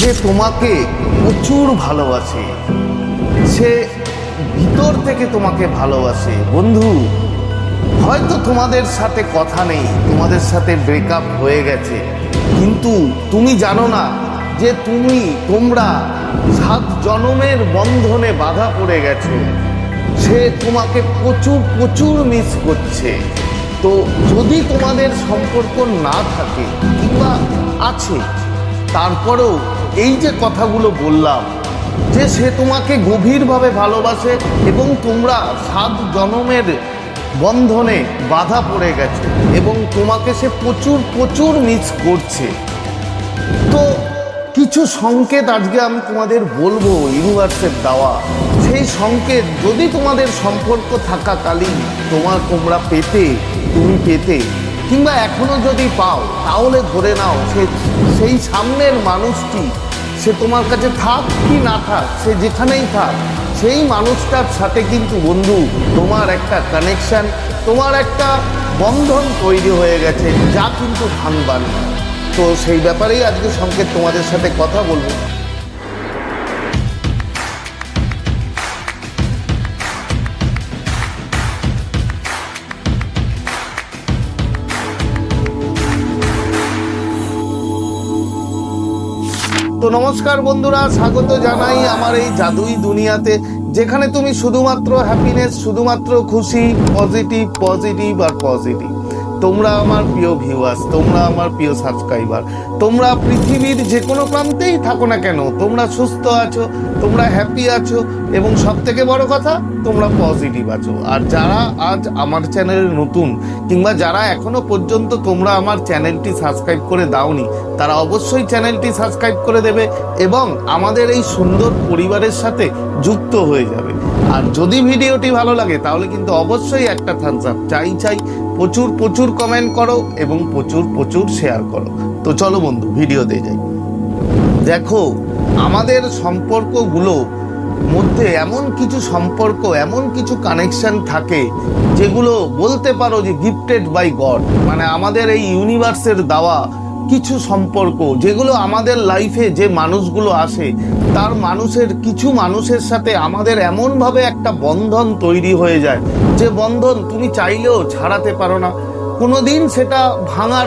যে তোমাকে প্রচুর ভালোবাসে, সে ভিতর থেকে তোমাকে ভালোবাসে। বন্ধু, হয়তো তোমাদের সাথে কথা নেই, তোমাদের সাথে ব্রেকআপ হয়ে গেছে, কিন্তু তুমি জানো না যে তুমি, তোমরা সাত জনমের বন্ধনে বাধা পড়ে গেছো। সে তোমাকে প্রচুর প্রচুর মিস করছে। তো যদি তোমাদের সম্পর্ক না থাকে, কিংবা আছে, তারপরেও এই যে কথাগুলো বললাম, যে সে তোমাকে গভীরভাবে ভালোবাসে এবং তোমরা সাত জনমের বন্ধনে বাধা পড়ে গেছে এবং তোমাকে সে প্রচুর প্রচুর মিস করছে। তো কিছু সংকেত আজকে আমি তোমাদের বলব ইউনিভার্সের দেওয়া। সেই সংকেত যদি তোমাদের সম্পর্ক থাকাকালীন তোমার, তোমরা পেতে, তুমি পেতে। কিংবা এখনও যদি পাও, তাহলে ধরে নাও সে, সেই সামনের মানুষটি সে তোমার কাছে থাক কি না থাক, সে যেখানেই থাক, সেই মানুষটার সাথে কিন্তু বন্ধু, তোমার একটা কানেকশন তোমার একটা বন্ধন তৈরি হয়ে গেছে, যা কিন্তু ভাঙবার তো সেই ব্যাপারেই আজকে সংকেত তোমাদের সাথে কথা বলব। তো নমস্কার বন্ধুরা, স্বাগত জানাই আমার এই জাদুই দুনিয়াতে, যেখানে তুমি শুধুমাত্র হ্যাপিনেস শুধুমাত্র খুশি পজিটিভ পজিটিভ আর পজিটিভ তোমরা আমার প্রিয় ভিউয়ার্স তোমরা আমার প্রিয় সাবস্ক্রাইবার তোমরা পৃথিবীর যে কোনো প্রান্তেই থাকো না কেন, তোমরা সুস্থ আছো, তোমরা হ্যাপি আছো, এবং সব থেকে বড় কথা, তোমরা পজিটিভ আছো। আর যারা আজ আমার চ্যানেলে নতুন, কিংবা যারা এখনও পর্যন্ত তোমরা আমার চ্যানেলটি সাবস্ক্রাইব করে দাওনি, তারা অবশ্যই চ্যানেলটি সাবস্ক্রাইব করে দেবে, এবং আমাদের এই সুন্দর পরিবারের সাথে যুক্ত হয়ে যাবে। আর যদি ভিডিওটি ভালো লাগে, তাহলে কিন্তু অবশ্যই একটা থামস আপ চাই চাই প্রচুর প্রচুর কমেন্ট করো এবং প্রচুর প্রচুর শেয়ার করো। তো চলো বন্ধু ভিডিওতে যাই। দেখো, আমাদের সম্পর্কগুলো মধ্যে এমন কিছু সম্পর্ক, এমন কিছু কানেকশন থাকে যেগুলো বলতে পারো যে গিফটেড বাই গড মানে আমাদের এই ইউনিভার্সের দেওয়া কিছু সম্পর্ক, যেগুলো আমাদের লাইফে যে মানুষগুলো আসে, তার মানুষের কিছু মানুষের সাথে আমাদের এমনভাবে একটা বন্ধন তৈরি হয়ে যায়। যে বন্ধন তুমি চাইলেও ছাড়াতে পারো না। কোনোদিন সেটা ভাঙার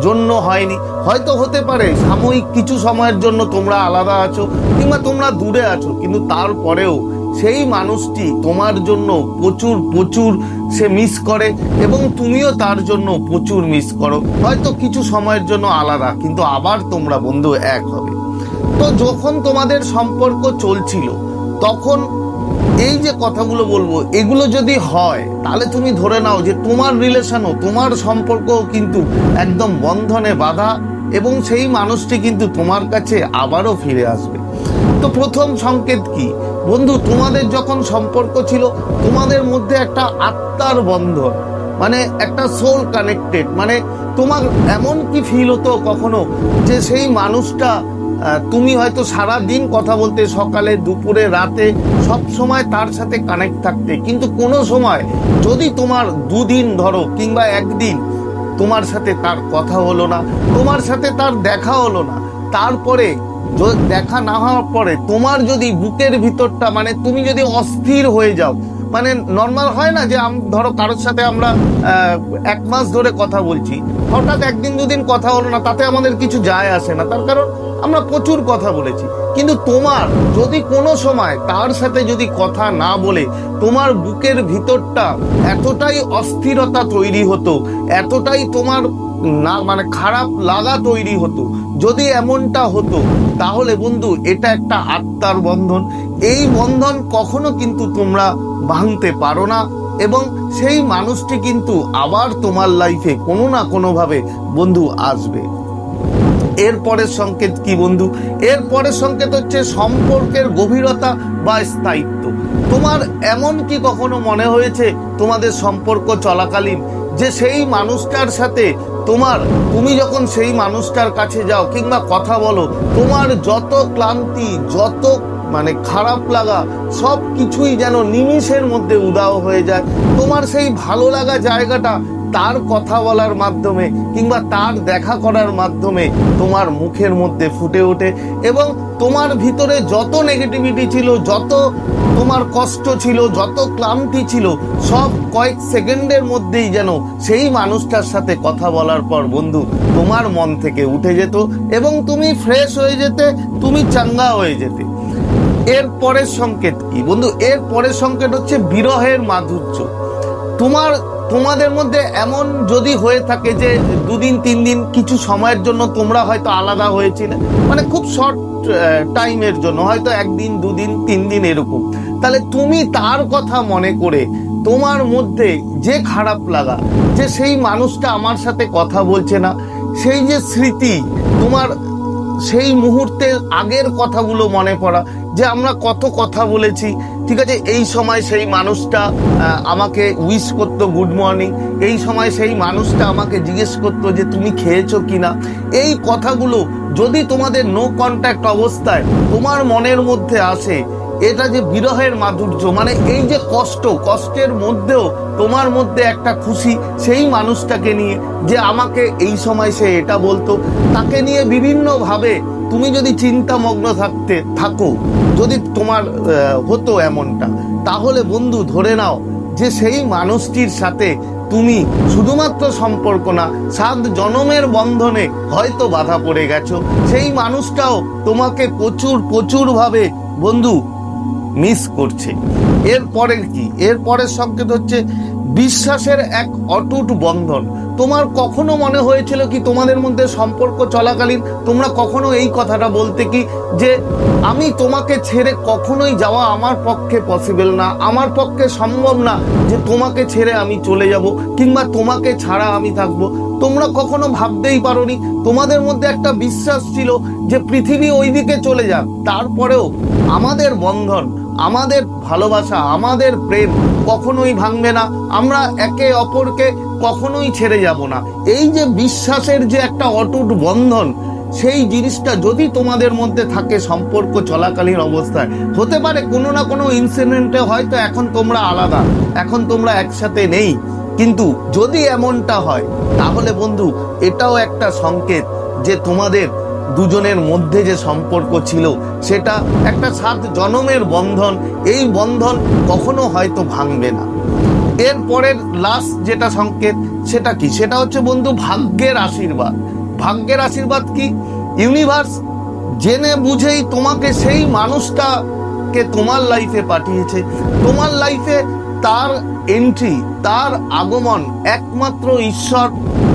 জন্য হয়নি। হয়তো হতে পারে, সাময়িক কিছু সময়ের জন্য তোমরা আলাদা আছো, কিংবা তোমরা দূরে আছো, কিন্তু তারপরেও সেই মানুষটি তোমার জন্য প্রচুর প্রচুর সে মিস করে এবং তুমিও তার জন্য প্রচুর মিস করো। হয়তো কিছু সময়ের জন্য আলাদা, কিন্তু আবার তোমরা বন্ধু এক হবে। তো যখন তোমাদের সম্পর্ক চলছিল, তখন এই যে কথাগুলো বলব, এগুলো যদি হয়, তাহলে তুমি ধরে নাও যে তোমার রিলেশনও, তোমার সম্পর্কও কিন্তু একদম বন্ধনে বাধা এবং সেই মানুষটি কিন্তু তোমার কাছে আবারও ফিরে আসবে। তো প্রথম সংকেত কি? বন্ধু, তোমাদের যখন সম্পর্ক ছিল, তোমাদের মধ্যে একটা আত্মার বন্ধন মানে একটা সোল কানেক্টেড মানে তোমার এমন কি ফিল হতো কখনো যে সেই মানুষটা তুমি হয়তো সারা দিন কথা বলতে, সকালে, দুপুরে, রাতে, সব সময় তার সাথে কানেক্ট থাকতে। কিন্তু কোনো সময় যদি তোমার দুদিন ধরো কিংবা একদিন তোমার সাথে তার কথা হলো না, তোমার সাথে তার দেখা হলো না, তারপরে দেখা না হওয়ার পরে তোমার যদি বুকের ভিতরটা মানে তুমি যদি অস্থির হয়ে যাও মানে নর্মাল হয় না যে ধরো কারোর সাথে আমরা এক মাস ধরে কথা বলছি, হঠাৎ একদিন দুদিন কথা হলো না, তাতে আমাদের কিছু যায় আসে না, তার কারণ আমরা প্রচুর কথা বলেছি। কিন্তু তোমার যদি কোনো সময় তার সাথে যদি কথা না বলে, তোমার বুকের ভিতরটা এতটাই অস্থিরতা তৈরি হতো, এতটাই তোমার না মানে খারাপ লাগা তৈরি হতো যদি এমনটা হতো, তাহলে বন্ধু এটা একটা আত্মার বন্ধন। এই বন্ধন কখনো কিন্তু তোমরা ভাঙতে পারো না এবং সেই মানুষটি কিন্তু আবার তোমার লাইফে কোনো না কোনোভাবে বন্ধু আসবে। এর পরের সংকেত কি বন্ধু? এর পরের সংকেত হচ্ছে সম্পর্কের গভীরতা বা স্থায়িত্ব। তোমার এমন কি কখনো মনে হয়েছে তোমাদের সম্পর্ক চলাকালীন যে সেই মানুষটার সাথে তোমার, তুমি যখন সেই মানুষটার কাছে যাও, কিংবা কথা বলো, তোমার যত ক্লান্তি, যত মানে খারাপ লাগা সব কিছুই যেন নিমিষের মধ্যে উদাও হয়ে যায়। তোমার সেই ভালো লাগা জায়গাটা তার কথা বলার মাধ্যমে কিংবা তার দেখা করার মাধ্যমে তোমার মুখের মধ্যে ফুটে ওঠে এবং তোমার ভিতরে যত নেগেটিভিটি ছিল, যত তোমার কষ্ট ছিল, যত ক্লান্তি ছিল, সব কয়েক সেকেন্ডের মধ্যেই যেন সেই মানুষটার সাথে কথা বলার পর বন্ধু তোমার মন থেকে উঠে যেত এবং তুমি ফ্রেশ হয়ে যেতে, তুমি চাঙ্গা হয়ে যেতে। এর পরের সংকেত কি? বন্ধু, এর পরের সংকেত হচ্ছে বিরহের মাধুর্য। তোমার তোমাদের মধ্যে এমন যদি হয়ে থাকে যে দুদিন তিন দিন কিছু সময়ের জন্য তোমরা হয়তো আলাদা হয়েছিলে মানে খুব শর্ট টাইমের জন্য, হয়তো একদিন, দুদিন তিন দিন এরকম। তাহলে তুমি তার কথা মনে করে তোমার মধ্যে যে খারাপ লাগা, যে সেই মানুষটা আমার সাথে কথা বলছে না, সেই যে স্মৃতি তোমার সেই মুহূর্তে আগের কথাগুলো মনে পড়া যে আমরা কত কথা বলেছি, ঠিক আছে? এই সময় সেই মানুষটা আমাকে উইশ করতো গুড মর্নিং এই সময় সেই মানুষটা আমাকে জিজ্ঞেস করতো যে তুমি খেয়েছো কিনা? এই কথাগুলো যদি তোমাদের নো কন্ট্যাক্ট অবস্থায় তোমার মনের মধ্যে আসে, এটা যে বিরহের মাধুর্য মানে এই যে কষ্ট, কষ্টের মধ্যেও তোমার মধ্যে একটা খুশি সেই মানুষটাকে নিয়ে যে আমাকে এই সময় সে এটা বলতো, তাকে নিয়ে বিভিন্নভাবে তুমি যদি চিন্তামগ্ন থাকতে, থাকো, যদি তোমার হতো এমনটা, তাহলে বন্ধু ধরে নাও যে সেই মানুষটির সাথে তুমি শুধুমাত্র সম্পর্ক না, সাত জনমের বন্ধনে হয়তো বাধা পড়ে গেছো। সেই মানুষটাও তোমাকে প্রচুর প্রচুর ভাবে বন্ধু মিস করছে। এরপরের কি? এরপরের সংকেত হচ্ছে, বিশ্বাসের এক অটুট বন্ধন। তোমার কখনো মনে হয়েছিল কি তোমাদের মধ্যে সম্পর্ক চলাকালীন? তোমরা কখনো এই কথাটা বলতে কি যে আমি তোমাকে ছেড়ে কখনোই যাওয়া আমার পক্ষে পসিবল না, আমার পক্ষে সম্ভব না যে তোমাকে ছেড়ে আমি চলে যাব কিংবা তোমাকে ছাড়া আমি থাকব? তোমরা কখনো ভাবতেই পারোনি? তোমাদের মধ্যে একটা বিশ্বাস ছিল যে পৃথিবী ওইদিকে চলে যাক, তারপরেও আমাদের বন্ধন, আমাদের ভালোবাসা, আমাদের প্রেম কখনোই ভাঙবে না। আমরা একে অপরকে কখনোই ছেড়ে যাব না। এই যে বিশ্বাসের যে একটা অটুট বন্ধন, সেই জিনিসটা যদি তোমাদের মধ্যে থাকে সম্পর্ক চলাকালীন অবস্থায়, হতে পারে কোনো না কোনো ইনসিডেন্টে হয়তো এখন তোমরা আলাদা, এখন তোমরা একসাথে নেই। কিন্তু যদি এমনটা হয়, তাহলে বন্ধু, এটাও একটা সংকেত যে তোমাদের দুজনের মধ্যে যে সম্পর্ক ছিল, সেটা একটা সাত জনমের বন্ধন, এই বন্ধন কখনো হয়তো ভাঙবে না। এরপরের লাস্ট যেটা সংকেত, সেটা কি? সেটা হচ্ছে বন্ধু ভাগ্যের আশীর্বাদ। ভাগ্যের আশীর্বাদ কি? ইউনিভার্স জেনে বুঝেই তোমাকে সেই মানুষটাকে তোমার লাইফে পাঠিয়েছে। তোমার লাইফে তার এন্ট্রি তার আগমন একমাত্র ঈশ্বর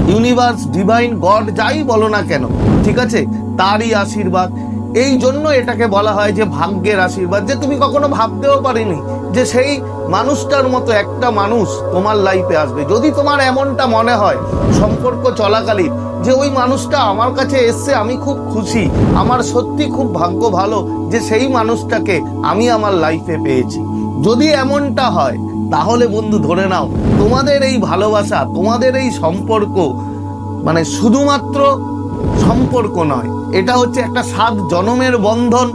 ইউনিভার্স ডিভাইন গড যাই বলো না কেন, ঠিক আছে? তারই আশীর্বাদ। এই জন্য এটাকে বলা হয় যে ভাগ্যের আশীর্বাদ, যে তুমি কখনো ভাবতেও পারিনি যে সেই মানুষটার মতো একটা মানুষ তোমার লাইফে আসবে। যদি তোমার এমনটা মনে হয়, সম্পর্ক চলাকালীন, যে ওই মানুষটা আমার কাছে এসছে, আমি খুব খুশি, আমার সত্যি খুব ভাগ্য ভালো যে সেই মানুষটাকে আমি আমার লাইফে পেয়েছি। যদি এমনটা হয়, তাহলে বন্ধু ধরে নাও, তোমাদের এই ভালোবাসা, তোমাদের এই সম্পর্ক মানে শুধুমাত্র সম্পর্ক নয়, এটা হচ্ছে একটা সাত জনমের বন্ধন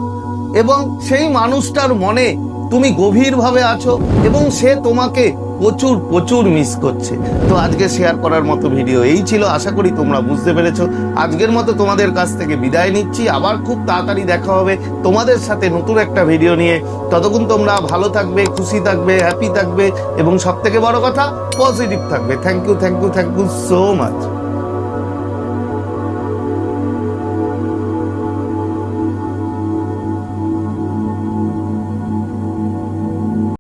এবং সেই মানুষটার মনে তুমি গভীরভাবে আছো এবং সে তোমাকে প্রচুর প্রচুর মিস করছে। তো আজকে শেয়ার করার মতো ভিডিও এই ছিল। আশা করি তোমরা বুঝতে পেরেছ। আজকের মতো তোমাদের কাছ থেকে বিদায় নিচ্ছি। আবার খুব তাড়াতাড়ি দেখা হবে তোমাদের সাথে নতুন একটা ভিডিও নিয়ে। ততক্ষণ তোমরা ভালো থাকবে, খুশি থাকবে হ্যাপি থাকবে এবং সব থেকে বড় কথা পজিটিভ থাকবে। Thank you thank you thank you so much